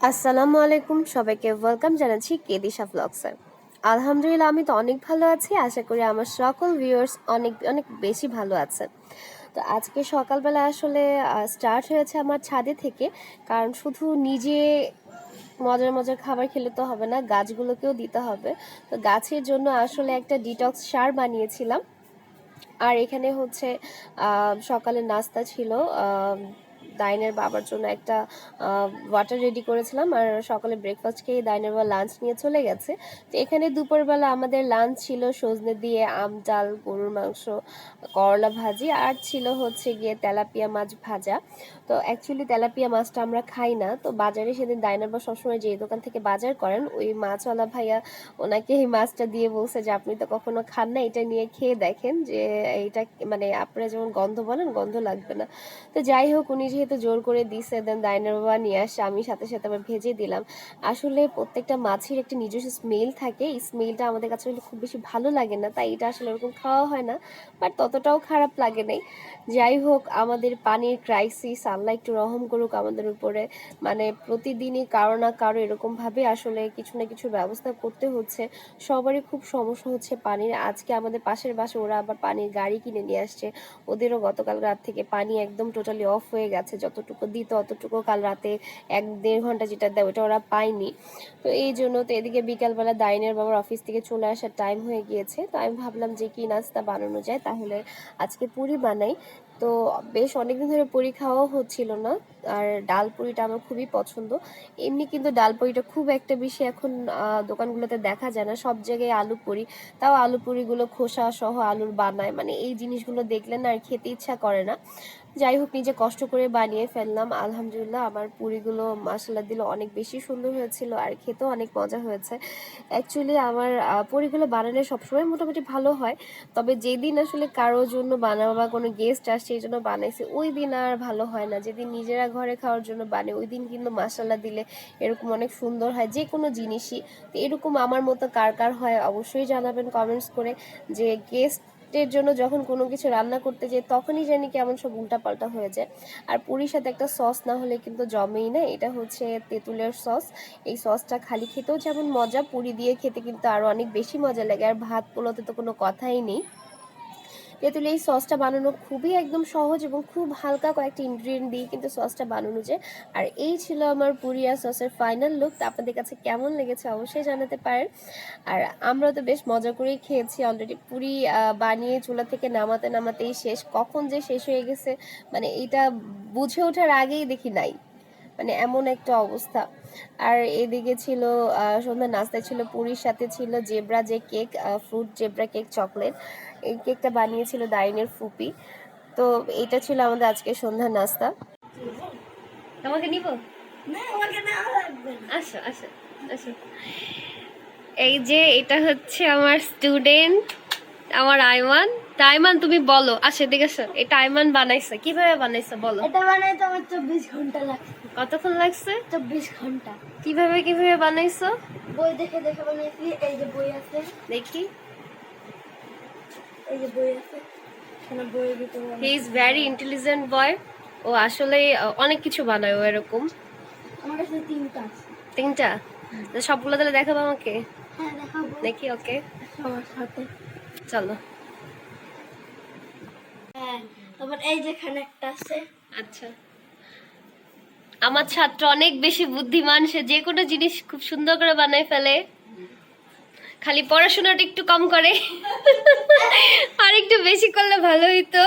আসসালামু আলাইকুম, সবাইকে ওয়েলকাম জানাচ্ছি কেদিশা ব্লগসে আলহামদুলিল্লাহ, আমি তো অনেক ভালো আছি। আশা করি আমার সকল ভিউয়ার্স অনেক অনেক বেশি ভালো আছেন তো আজকে সকালবেলা আসলে স্টার্ট হয়েছে আমার ছাদে থেকে। কারণ শুধু নিজে মজার মজার খাবার খেলে তো হবে না, গাছগুলোকেও দিতে হবে। তো গাছের জন্য আসলে একটা ডিটক্স সার বানিয়েছিলাম। আর এখানে হচ্ছে সকালের নাস্তা ছিল দাইনের বাবার জন্য একটা ওয়াটার রেডি করেছিলাম আর সকালে ব্রেকফাস্ট খেয়ে দাইনের বাবা লাঞ্চ নিয়ে চলে গেছে। তো এখানে দুপুরবেলা আমাদের লাঞ্চ ছিল সজনে দিয়ে আম, ডাল, গরুর মাংস, করলা ভাজি আর ছিল হচ্ছে গিয়ে তেলাপিয়া মাছ ভাজা। তো অ্যাকচুয়ালি তেলাপিয়া মাছটা আমরা খাই না। তো বাজারে সেদিন দাইনার বা সবসময় যে দোকান থেকে বাজার করেন, ওই মাছওয়ালা ভাইয়া ওনাকে এই মাছটা দিয়ে বলছে যে, আপনি তো কখনো খান না, এটা নিয়ে খেয়ে দেখেন যে এটা মানে আপনারা যেমন গন্ধ বলেন, গন্ধ লাগবে না। তো যাই হোক, উনি যেহেতু জোর করে দিছে দেন দাইনার বাবা নিয়ে আসে, আমি সাথে সাথে আবার ভেজে দিলাম। আসলে প্রত্যেকটা মাছের একটা নিজস্ব স্মেল থাকে, এই স্মেলটা আমাদের কাছে খুব বেশি ভালো লাগে না, তাই এটা আসলে ওরকম খাওয়া হয় না বাট ততটাও খারাপ লাগে নাই। যাই হোক, আমাদের পানির ক্রাইসিস আল্লাহ একটু রহম করুক আমাদের উপরে মানে প্রতিদিনই কারও না কারও এরকমভাবে আসলে কিছু না কিছু ব্যবস্থা করতে হচ্ছে। সবারই খুব সমস্যা হচ্ছে পানির, আজকে আমাদের পাশের বাসে, ওরা আবার পানির গাড়ি কিনে নিয়ে আসছে, ওদেরও গতকাল রাত থেকে পানি একদম টোটালি অফ হয়ে গেছে যতটুকু দিত অতটুকু কাল রাতে এক দেড় ঘণ্টা যেটা দেয় ওটা ওরা পায়নি। তো এই জন্য তো এদিকে বিকালবেলা দাইনের বাবার অফিস থেকে চলে আসার টাইম হয়ে গিয়েছে। তো আমি ভাবলাম যে কি নাস্তা বানানো যায়, তাহলে আজকে পুরি বানাই। তো বেশ অনেকদিন ধরে পুরি খাওয়াও হচ্ছিল না, আর ডাল পুরিটা আমার খুবই পছন্দ। এমনি কিন্তু ডাল পুরিটা খুব একটা বেশি এখন দোকানগুলোতে দেখা যায় না, সব জায়গায় আলু পুরি। তাও আলু পুরিগুলো খোসা সহ আলুর বানায় মানে এই জিনিসগুলো দেখলে না আর খেতে ইচ্ছা করে না। যাই হোক, নিজে কষ্ট করে বানিয়ে ফেললাম। আলহামদুলিল্লাহ, আমার পুরিগুলো মশলা দিলে অনেক বেশি সুন্দর হয়েছিল আর খেতেও অনেক মজা হয়েছে। অ্যাকচুয়ালি আমার পুরিগুলো বানালে সবসময় মোটামুটি ভালো হয়। তবে যেদিন আসলে কারোর জন্য বানাবো বা কোনো গেস্ট আসছে, এই জন্য বানাইছে, ওই দিন আর ভালো হয় না। যেদিন নিজেরা ঘরে খাওয়ার জন্য বানে ওই দিন কিন্তু মশলা দিলে এরকম অনেক সুন্দর হয়। যে কোনো জিনিসই, তো এরকম আমার মতো কার কার হয় অবশ্যই জানাবেন কমেন্টস করে যে গেস্ট এর জন্য যখন কোনো কিছু রান্না করতে যাই, তখনই জানি কেমন সব উল্টাপাল্টা হয়ে যায়। আর পুরীর সাথে একটা সস না হলে কিন্তু জমেই না। এটা হচ্ছে তেঁতুলের সস। এই সসটা খালি খেতেও যেমন মজা, পুরি দিয়ে খেতে কিন্তু আরও অনেক বেশি মজা লাগে। আর ভাত পোলাতে তো কোনো কথাই নেই। তেঁতুল এই সসটা বানানো খুবই একদম সহজ এবং খুব হালকা কয়েকটা ইনগ্রিডিয়েন্ট দিয়ে কিন্তু সসটা বানানো যায়। আর এই ছিল আমার পুরিয়া সসের ফাইনাল লুক তা আপনাদের কাছে কেমন লেগেছে অবশ্যই জানাতে পারেন। আর আমরা তো বেশ মজা করেই খেয়েছি অলরেডি পুরি বানিয়ে চুলা থেকে নামাতে নামাতেই শেষ। কখন যে শেষ হয়ে গেছে মানে এটা বুঝে ওঠার আগেই দেখি নাই। মানে এমন একটা অবস্থা। আর এদিকে ছিল আহ, সন্ধ্যা নাস্তায় ছিল পুরীর সাথে ছিল জেব্রা যে cake fruit zebra cake chocolate. এই কেকটা বানিয়েছিল দাইনের ফুপি। তো এটা ছিল আমাদের আজকে সন্ধ্যা নাস্তা। তোমাকে নিব? আমাকে নেওয়া আসো আসো আসো। এই যে এটা হচ্ছে আমার স্টুডেন্ট আমার আইমান তা আইমান তুমি বলো। আসো এদিকে আসো। এটা আইমান বানাইছে। কীভাবে বানাইছে বলো। এটা বানাইতে আমার চব্বিশ ঘণ্টা লাগছে। কতক্ষণ লাগছে? চব্বিশ ঘণ্টা। কীভাবে কীভাবে বানাইছো? বই দেখে দেখে বানাইছি। এই যে বই আছে। দেখি। এই যে বই আছে। এখানে বইয়ের ভিতরে he is very intelligent boy ও আসলে অনেক কিছু বানায় ও এরকম। আমার কাছে তিনটা তিনটা? সবগুলো তাহলে দেখাবো আমাকে? হ্যাঁ দেখাবো। দেখি ওকে। সবার সাথে। চলো। হ্যাঁ এই যেখানে একটা আছে। আচ্ছা। আমার ছাত্র অনেক বেশি বুদ্ধিমান, সে যে কোনো জিনিস খুব সুন্দর করে বানায় ফেলে। খালি পড়াশোনাটা একটু কম করে। আর একটু বেশি করলে ভালো হইতো।